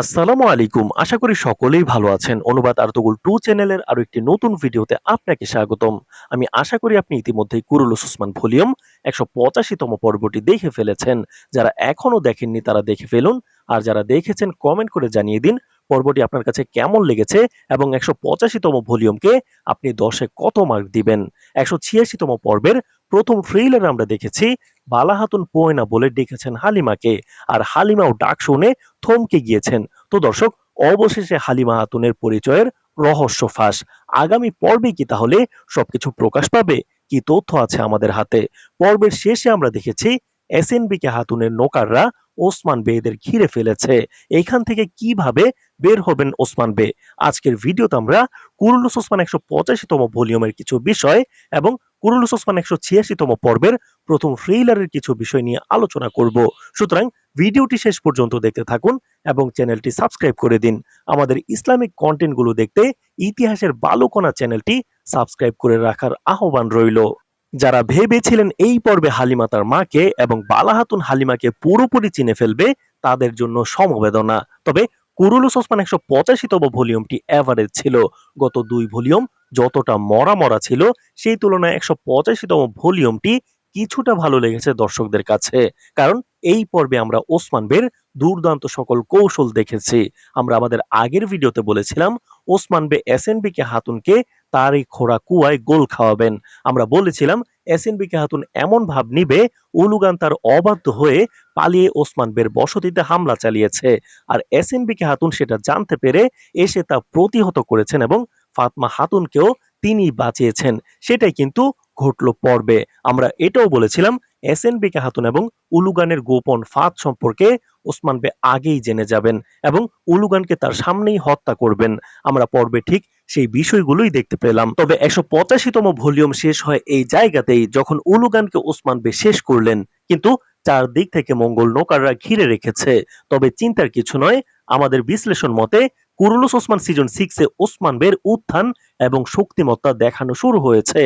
আসসালামু আলাইকুম। আশা করি সকলেই ভালো আছেন। অনুবাদ আর্তগুল টু চ্যানেলের আরও একটি নতুন ভিডিওতে আপনাকে স্বাগতম। আমি আশা করি আপনি ইতিমধ্যেই কুরুলুস উসমান ভলিউম একশো পঁচাশিতম পর্বটি দেখে ফেলেছেন। যারা এখনও দেখেননি তারা দেখে ফেলুন। আর যারা দেখেছেন কমেন্ট করে জানিয়ে দিন পর্বটি আপনার কাছে কেমন লেগেছে এবং একশো পঁচাশিতম ভলিউমকে আপনি দশে কত মার্ক দিবেন? একশো ছিয়াশিতম পর্বের প্রথম ট্রেইলারে আমরা দেখেছি, বালাহাতুন পোয়না বলে ডেকেছেন হালিমাকে। আর হালিমাও ডাক শুনে থমকে গিয়েছেন। তো দর্শক, অবশেষে হালিমা হাতুনের পরিচয়ের রহস্য ফাঁস। আগামী পর্বে কি তাহলে সবকিছু প্রকাশ পাবে? কি তথ্য আছে আমাদের হাতে? পর্বের শেষে আমরা দেখেছি এসএনবি কে হাতুনের নৌকাররা ওসমান বেদের ঘিরে ফেলেছে। এখান থেকে কীভাবে বের হবেন ওসমান বে? আজকের ভিডিওতে আমরা কুরুলুস ওসমান একশো পঁচাশিতম ভলিউমের কিছু বিষয় এবং কুরুলুস ওসমান একশো ছিয়াশিতম পর্বের প্রথম ট্রেইলারের কিছু বিষয় নিয়ে আলোচনা করব। সুতরাং ভিডিওটি শেষ পর্যন্ত দেখতে থাকুন এবং চ্যানেলটি সাবস্ক্রাইব করে দিন। আমাদের ইসলামিক কন্টেন্টগুলো দেখতে ইতিহাসের বালুকণা চ্যানেলটি সাবস্ক্রাইব করে রাখার আহ্বান রইল। যারা ভেবেছিলেন এই পর্বে হালিমা তার মাকে এবং বালাহাতুন হালিমাকে পুরোপুরি চিনে ফেলবে, তাদের জন্য সমবেদনা। তবে কুরুলুস ওসমান একশো পঁচাশিতম ভলিউমটি অ্যাভারেজ ছিল। গত দুই ভলিউম যতটা মরা মরা ছিল, সেই তুলনায় একশো পঁচাশিতম ভলিউমটি কিছুটা ভালো লেগেছে দর্শকদের কাছে। কারণ এই পর্বে আমরা ওসমান বের দুর্দান্ত সকল কৌশল দেখেছি। আমরা আমাদের আগের ভিডিওতে বলেছিলাম, ওসমান বে এসএনবি কে হাতুনকে তার এই খোড়া কুয়ায় গোল খাওয়াবেন। আমরা বলেছিলাম এসএনবি কে হাতুন এমন ভাব নিবে, উলুগান তার অবাধ্য হয়ে পালিয়ে ওসমান বের বসতিতে হামলা চালিয়েছে। আর এসএনবি কে হাতুন সেটা জানতে পেরে এসে তা প্রতিহত করেছেন এবং ফাতমা হাতুনকেও তিনি বাঁচিয়েছেন। সেটাই কিন্তু ঘটলো পর্বে। আমরা এটাও বলেছিলাম এসএনবি কে হাতুন এবং উলুগানের গোপন ফাঁদ সম্পর্কে ওসমান বে আগেই জেনে যাবেন এবং উলুগানকে তার সামনেই হত্যা করবেন। আমরা পর্বে ঠিক সেই বিষয়গুলোই দেখতে পেলাম। তবে একশো পঁচাশিতম ভলিউম শেষ হয় এই জায়গাতেই যখন উলুগানকে ওসমান বে শেষ করলেন। কিন্তু চারদিক থেকে মঙ্গল নৌকাররা ঘিরে রেখেছে। তবে চিন্তার কিছু নয়, আমাদের বিশ্লেষণ মতে কুরুলুস ওসমান সিজন সিক্সে ওসমান বের উত্থান এবং শক্তিমত্তা দেখানো শুরু হয়েছে।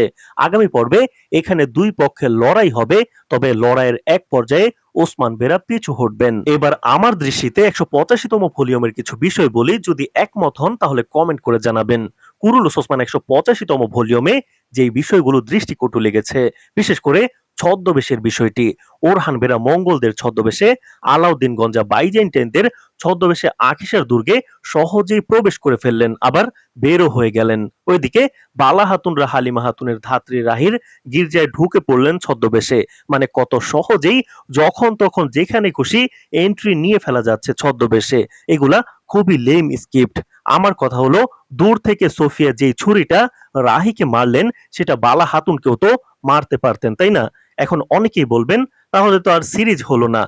আগামী পর্বে এখানে দুই পক্ষের লড়াই হবে, তবে লড়াইয়ের এক পর্যায়ে ওসমান বেরা পিছু হটবেন। এবার আমার দৃষ্টিতে একশো পঁচাশিতম ভলিউমের কিছু বিষয় বলি, যদি একমত হন তাহলে কমেন্ট করে জানাবেন। কুরুলুস ওসমান একশো পঁচাশিতম ভলিউমে যেই বিষয়গুলো দৃষ্টিকটু লেগেছে, বিশেষ করে ছদ্মবেশের বিষয়টি। ওরহান বেরা মঙ্গলদের ছদ্মবেশে আলাউদ্দিন গঞ্জা বাইজেন্টেনদের ছদ্মবেশে আখিসের দুর্গে সহজেই প্রবেশ করে ফেললেন, আবার বেরো হয়ে গেলেন। ওইদিকে বালা হাতুনরা হালিমা হাতুনের ধাত্রী রাহির গির্জায় ঢুকে পড়লেন ছদ্মবেশে। মানে কত সহজেই যখন তখন যেখানে খুশি এন্ট্রি নিয়ে ফেলা যাচ্ছে ছদ্মবেশে। এগুলা খুবই লেম স্ক্রিপ্ট আমার কথা হলো, দূর থেকে সোফিয়া যেই ছুরিটা রাহিকে মারলেন, সেটা বালা হাতুনকেও তো মারতে পারতেন, তাই না? এখন অনেকেই বলবেন, তাহলে তো আর সিরিজ হলো না।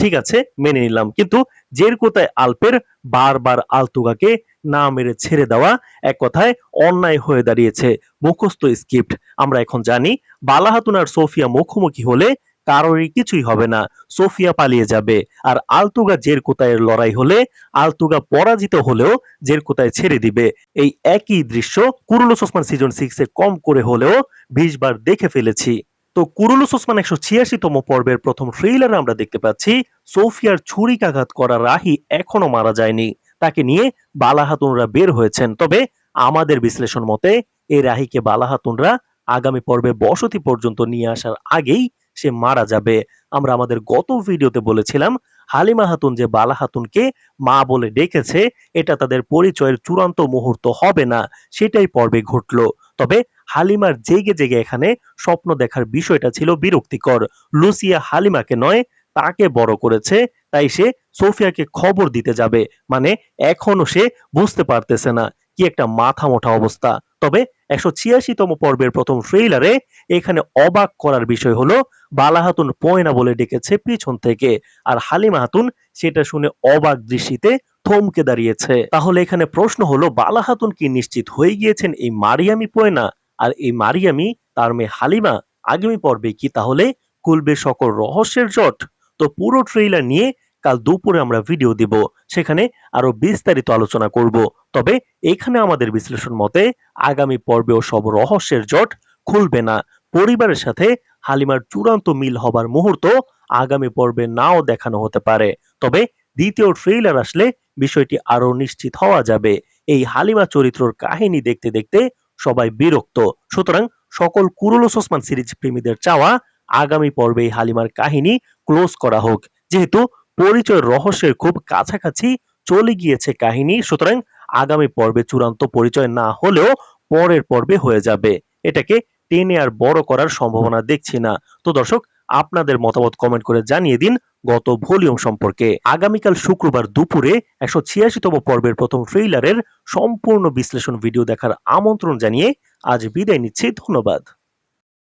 ঠিক আছে, মেনে নিলাম। কিন্তু জের কোথায় আলপের বারবার আলতুগাকে না মেরে ছেড়ে দেওয়া এক কথায় অন্যায় হয়ে দাঁড়িয়েছে মুখস্থ স্ক্রিপ্ট। আমরা এখন জানি, বালাহাতুন আর সোফিয়া মুখোমুখি হলে কারোরই কিছুই হবে না, সোফিয়া পালিয়ে যাবে। আর আলতুগা জের কোথায়ের লড়াই হলে আলতুগা পরাজিত হলেও জের কোথায় ছেড়ে দিবে। এই একই দৃশ্য কুরুলুস ওসমান সিজন সিক্সে কম করে হলেও বিশ বার দেখে ফেলেছি। তো কুরুলুস ওসমান একশো ছিয়াশিতম পর্বের প্রথম ট্রেইলারে আমরা দেখতে পাচ্ছি, সোফিয়ার ছুরিকাঘাত করা রাহি এখনও মারা যায়নি। তাকে নিয়ে বালাহাতুনরা বের হয়েছেন। তবে আমাদের বিশ্লেষণ মতে এই রাহিকে বালাহাতুনরা আগামী পর্বে বসতি পর্যন্ত নিয়ে আসার আগেই সে মারা যাবে। আমরা আমাদের গত ভিডিওতে বলেছিলাম, হালিমা হাতুন যে বালা হাতুনকে মা বলে ডেকেছে, এটা তাদের পরিচয়ের চূড়ান্ত মুহূর্ত হবে না। সেটাই পর্বে ঘটলো। তবে হালিমার জেগে জেগে এখানে স্বপ্ন দেখার বিষয়টা ছিল বিরক্তিকর। লুসিয়া হালিমাকে নয়, তাকে বড় করেছে, তাই সে সোফিয়াকে খবর দিতে যাবে। মানে এখনও সে বুঝতে পারতেছে না কি একটা মাথা মোটা অবস্থা। তবে একশো ছিয়াশিতম পর্বের প্রথম ট্রেইলারে এখানে অবাক করার বিষয় হলো বালা হাতুন পয়না বলে ডেকেছে পিছন থেকে। আর হালিমা হাতুন সেটা শুনে অবাক দৃষ্টিতে থমকে দাঁড়িয়েছে। তাহলে এখানে প্রশ্ন হলো বালা হাতুন কি নিশ্চিত হয়ে গিয়েছেন এই মারিয়ামি পয়না? আর এই মারিয়ামি, তার মেয়ে হালিমা আগামী পর্বে কি তাহলে খুলবে সকল রহস্যের জট? তো পুরো ট্রেইলার নিয়ে কাল দুপুরে আমরা ভিডিও দিব, সেখানে আরও বিস্তারিত আলোচনা করব। তবে এখানে আমাদের বিশ্লেষণ মতে, আগামী পর্বেও সব রহস্যের জট খুলবে না। পরিবারের সাথে হালিমার চূড়ান্ত মিল হবার মুহূর্ত আগামী পর্বে নাও দেখানো হতে পারে। তবে দ্বিতীয় ট্রেইলার আসলে বিষয়টি আরও নিশ্চিত হওয়া যাবে। এই হালিমা চরিত্রর কাহিনী দেখতে দেখতে সবাই বিরক্ত। সুতরাং সকল কুরুলোস ওসমান সিরিজ প্রেমীদের চাওয়া আগামী পর্বে হালিমার কাহিনী ক্লোজ করা হোক। যেহেতু পরিচয় রহস্যের খুব কাছাকাছি চলে গিয়েছে কাহিনী, সুতরাং আগামী পর্বে চূড়ান্ত পরিচয় না হলেও পরের পর্বে হয়ে যাবে। এটাকে টেনে আর বড় করার সম্ভাবনা দেখছি না। তো দর্শক আপনাদের মতামত কমেন্ট করে জানিয়ে দিন গত ভলিউম সম্পর্কে। আগামীকাল শুক্রবার দুপুরে একশো ছিয়াশিতম পর্বের প্রথম ট্রেইলারের সম্পূর্ণ বিশ্লেষণ ভিডিও দেখার আমন্ত্রণ জানিয়ে আজ বিদায় নিচ্ছি, ধন্যবাদ।